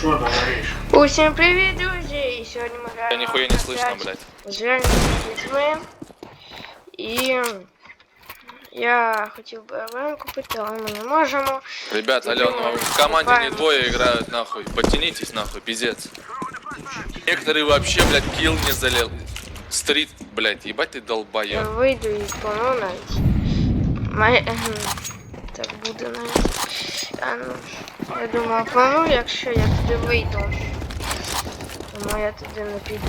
Что говоришь? Усім привіт, друзі! І сьогодні ми граємо Я нихуя не слышно, блядь. з реальними людьми. І я хотів би РВМ купити, але ми не можемо. Ребят, алло, ну в команде не двое играют, нахуй. Подтянитесь, нахуй, пиздец. Некоторые вообще, блядь, килл не залил. Стрит, блядь, ебать ты Я долбоёб. вийду і плану навіть. Май... егем, Так буде навіть. А, ну, я думаю, плану, якщо я туди вийду. Тому я туди не піду.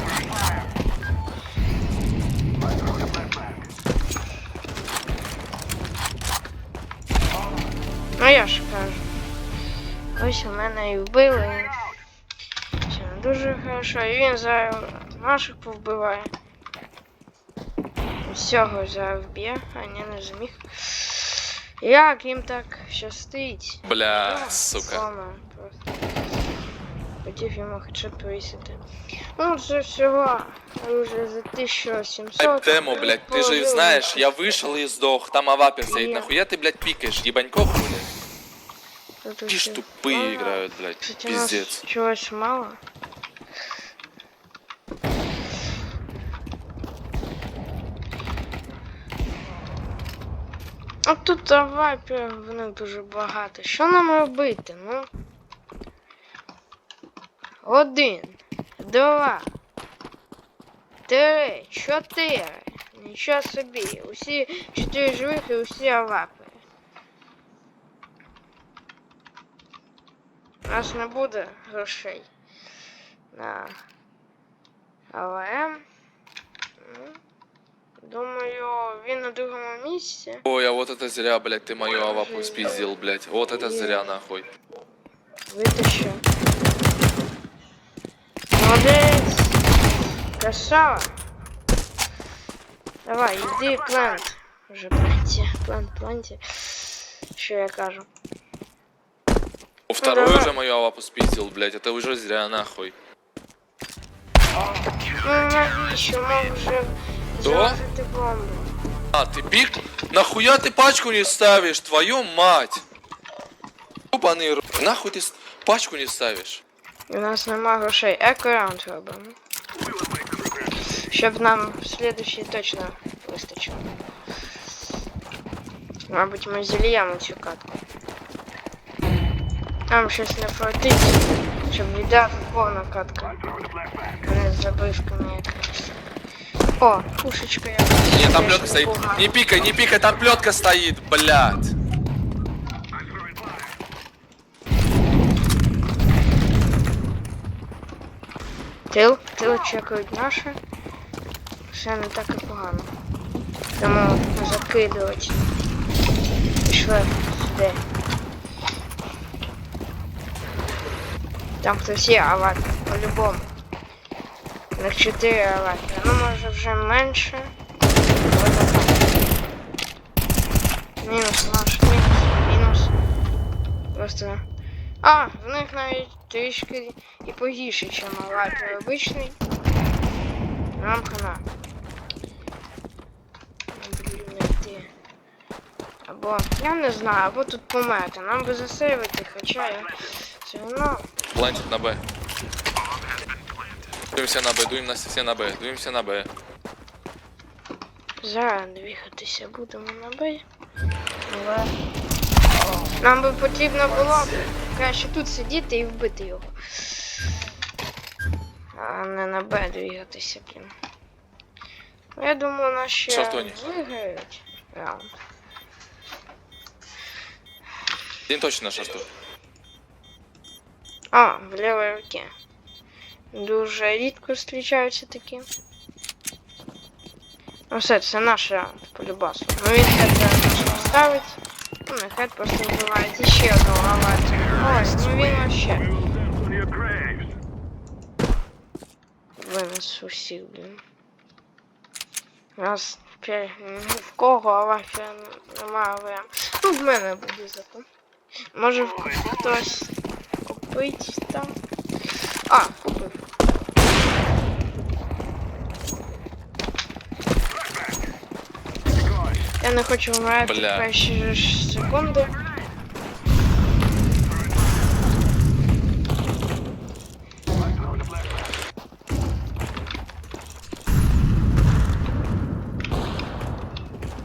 Ну я ж кажу. Ось у мене і вбили. Це не дуже хорошо. І він зараз наших повбиває. Всього зараз вб'є, а ні, не зміг. Як їм так щастить? Бля, Так, сука. Слава, просто. Хотів йому хедшот повісити. Ну, це всього уже за 1700. Тему, блядь, ты же Положили. знаешь, я вышел и сдох, там авапер стоит, Я- нахуя ты, блядь, пикаешь, ебанько хули? Тут Какие ж уже- тупые Ага. играют, блядь, Кстати, у нас пиздец. чогось мало. А тут давай прям в них дуже багато. Що нам робити? Ну. Один, два, три, чотири. Нічого собі. Усі чотири живих і усі авапи. У нас не буде грошей на АВМ. Ну, Думаю, він на другому місці. Ой, а вот это зря, блядь, ты мою авапу спиздил, блядь. Вот это зря, нахуй. Витащу. Молодець. Красава. Давай, йди плант. Уже планті. Плант, планті. Що я кажу? О, Второй давай. уже мою авапу спиздил, блядь, это уже зря, нахуй. Ну навіщо? Мав вже заложити бомбу. А, ты пик? Нахуя ты пачку не ставишь, твою мать? Ебаный рот. Нахуй ты с- пачку не ставишь? У нас нема грошей. Еко-раунд робимо. Щоб нам в следующий точно вистачило. Мабуть, ми зільємо цю катку. Нам щось не фартить, щоб віддати повна катка. Не з забивками якось. О, пушечка якась. Нет, там теж плетка стоит. непогана. Не пикай, не пикай, там плетка стоит, блядь. Тил, тил чекають наші. Все не так і погано. Тому закидувати. Пішли сюди. Там хтось є аватар, по-любому. На 4 аватара. Ну може вже менше. Мінус наш, мінус, мінус. Просто. А, в них навіть трішки і погірше, ніж аватар обичний. Нам хана. Або, я не знаю, або тут померти. Нам би засейвити, хоча я все одно. Плантит на Б. Дуемся на Б, дуем на на Б, дуемся на Б. Зараз двигатися будемо на Б. Але нам би потрібно було краще тут сидіти і вбити його. А не на Б двигатися, блін. Ну, Я думаю, нас ще виграють раунд. Один точно на шарту. А, в лівій руці. Дуже рідко зустрічаються такі. Ну все, це наш раунд, по-любасу. Ну він наш ставить. Ну, не хед просто вбиває І ще одного аватара. Ось, ну він вообще. Винес усіх, блін. У нас ні в кого аватара немає АВМ. Ну, в мене буде зато. Може хтось купить там. А, не хочу вмирати Бля. Типа, перші ж.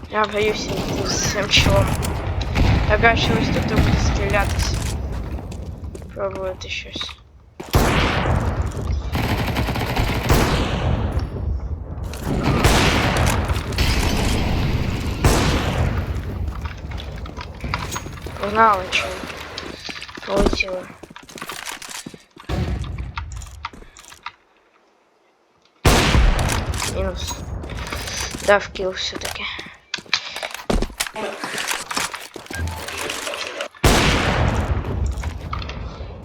Я боюсь идти с всем чего. Огашиваюсь, тут будет стрелять. Пробует еще. Пробувати щось. Погнали, чого. Полетіли. Мінус. Дав кіл все-таки.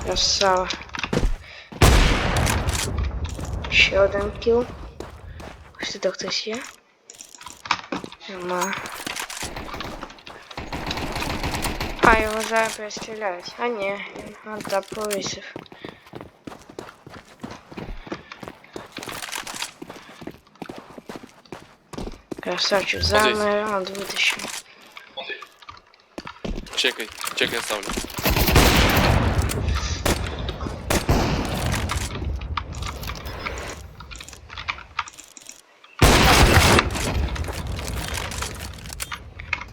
Красава. Ще один кіл. Ось тут хтось є. А, його зараз перестріляють. А ні, він на тап повісив. Красавчик, за здесь. мною раунд витащив. Чекай, чекай я ставлю.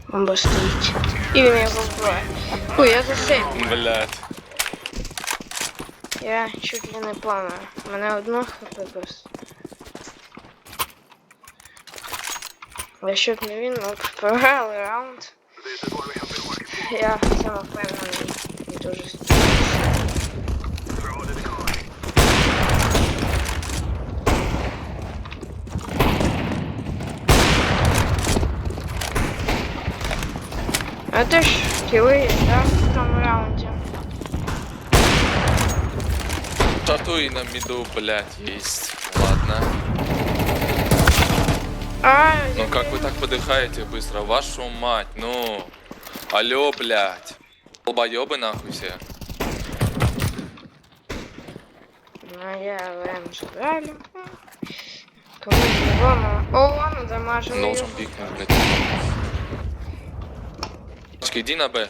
Бомба стоїть. І він його вбиває. Ой, я засейв. Блядь. Я чуть ли не планую. У мене одно хп просто. Якщо б не він, ми б програли раунд. Я в цьому впевнений. І дуже А ти ж кіли, да, в тому раунді. Татуи на миду, блядь, есть. Ладно. А, Ну как вы так подыхаете быстро? Вашу мать, ну. Алло, блядь. Долбоёбы нахуй все. Ну, я ВМ забрали. Кому не О, ну дамажили Должен пикнуть, блядь. Очки, Иди на Б.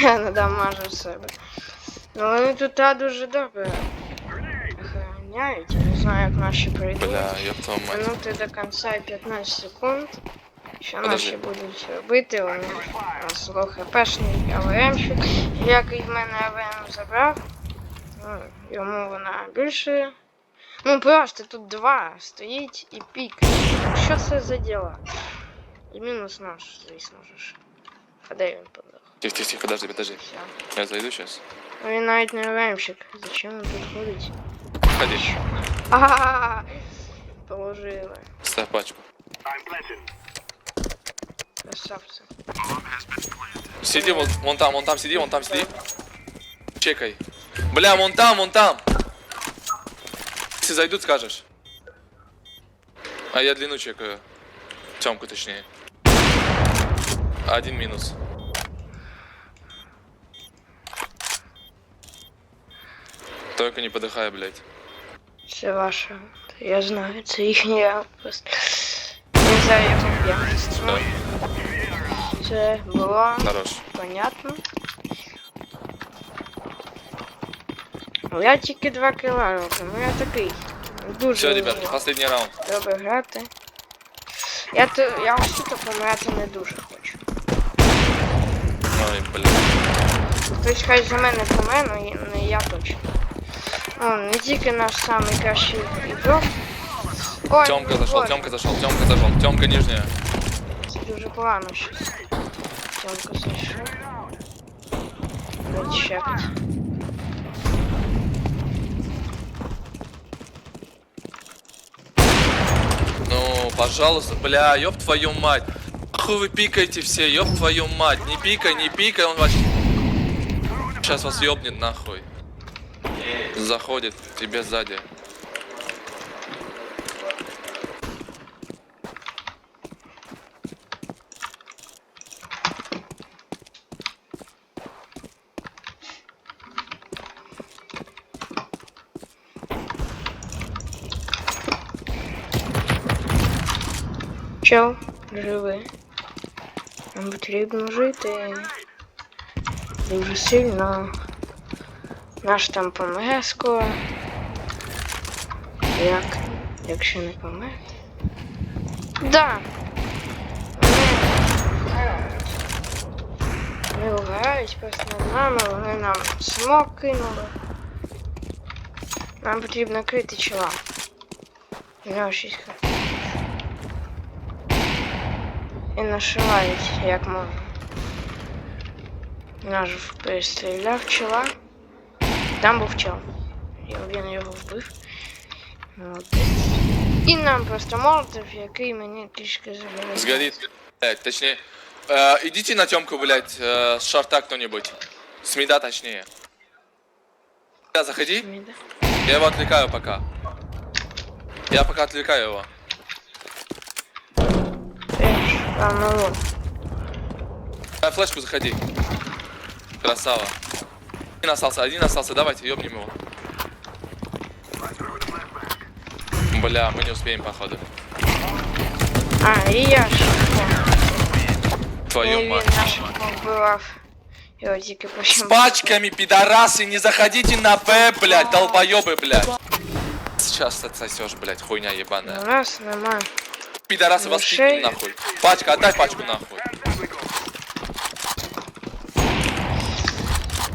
Я надамажив себе. Ну вони тут дуже добре охороняють. Я не знаю, як наші прийдуть. Бля, ёб твою мать. Минути до кінця і 15 секунд. Що Подожди. наші будуть робити? Вони нас лох хпшний АВМщик, який в мене АВМ забрав. Ну, йому вона більше. Ну просто тут два стоїть і пік. Що це за діла? І мінус наш, звісно ж. А де він подав? Тихо, тихо, тихо, подожди, подожди. Все. Я зайду сейчас. Ну він навіть не АВМщик. Зачем він тут ходить? Ходи. Ага! Положили. Ставь пачку. Красавцы. Сиди вон, вон там, вон там сиди, вон там сиди. Чекай. Бля, вон там, вон там. Если зайдут, скажешь. А я длину чекаю. Темку точнее. Один минус. Только не подыхай, блядь. Це ваше. Я знаю, це їхня просто. Не знаю, як він б'є. Да, Це було хорош. понятно. Я тільки два кіла роблю, ну я такий. Дуже Все, ребят, последний раунд. добре грати. Я, то, я ось тут помирати не дуже хочу. Ой, блядь. Хтось хай за мене помре, але не я точно. О, не тільки наш самий кращий ігрок. Ой, Темка ну, зашел, Боже. Темка зашел, Темка зашел, Темка нижняя. Це дуже погано щось. Тьомка зайшов. Давайте чекать. Ну, пожалуйста, бля, ёб твою мать. Нахуй вы пикаете все, ёб твою мать. Не пикай, не пикай, он вас... Сейчас вас ёбнет нахуй. Заходит тебе сзади. Чел, живи. Нам потрібно жити. Дуже сильно. Наш там помре скоро. як? Якщо не помер? Да. Вони вгорають просто над нами, вони нам смок кинули. Нам потрібно крити чола. У нього 6 хп І нашивають як можна. Наш перестріляв чола. Там був чел. І він його вбив. Молодець. І нам просто молотов, який мені трішки загорів. Сгорит. Блядь, точнее. Э, идите на темку, блядь, э, с шарта кто-нибудь. С мида точнее. Да, заходи. Міда. Я его отвлекаю пока. Я пока отвлекаю его. Еж, там ну, На флешку заходи. Красава. Один остался, один остался, давайте, ёбнем его. Бля, мы не успеем, походу. А, і я ж. Твою Він мать. наших побивав. Його тільки С почему. пачками, пидорасы, не заходите на Б, блядь, долбоёбы, блядь. Сейчас отсосешь, блядь, хуйня У ебаная. нас нема. Пидорасы вас кикнут нахуй. Пачка, отдай пачку нахуй.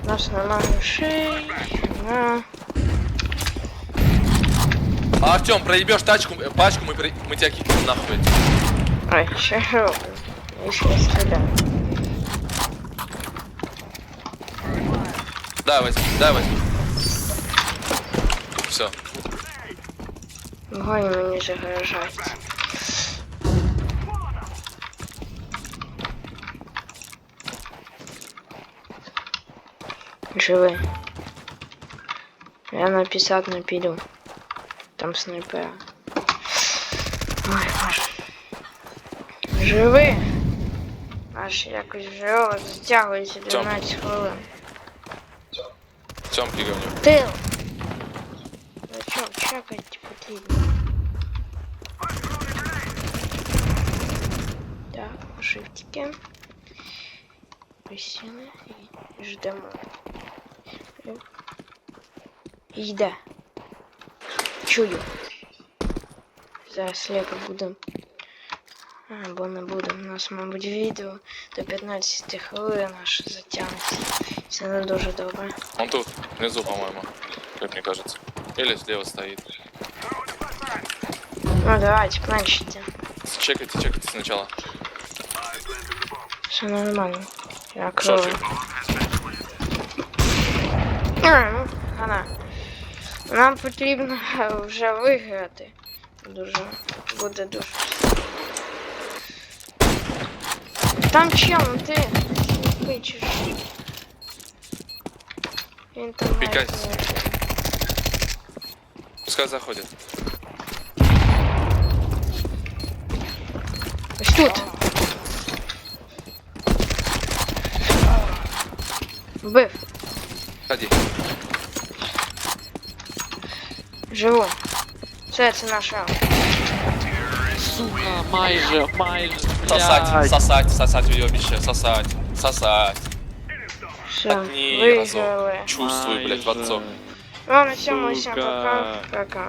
Нас нема грошей. На. А, Артем, проебешь тачку, э, пачку, мы, при- мы тебя кикнем нахуй. Я роблю? Я ще стріляю. Дай возьми, дай возьми. Все. Вогонь мені загрожають. Живи. Я на 50 не піду. Там снайпера. Ой, боже. Живи! Аж якось вже затягується 12 хвилин. Тёмки говню. Тил! Ну чо, чекати потрібно. Так, шифтики. Присіли і ждемо. І Йде. Чую. Зараз сліпо будемо. Або не будемо. У нас, мабуть, відео до 15 хвилин аж затягнеться. Це не дуже добре. Он тут, внизу, по-моему. Как мне кажется. Или слева стоит. Ну давайте, планчите. Чекайте, чекайте сначала. Все нормально. Я Що крою. А, ну, вона. Нам потрібно вже виграти. Дуже. Буде дуже. Там чел, ну ти пичеш. Він там навіть Пікайся. не йде. Пускай заходит. Ось тут. Вбив. Ходи. Живу. Все, це наша. Сука, майже, майже. Сосать, сосать, сосать уебище, сосать, сосать. Все, Одни разок. виграли. Чувствую, блядь, в. Ну, на цьому всім Сука. пока. Пока.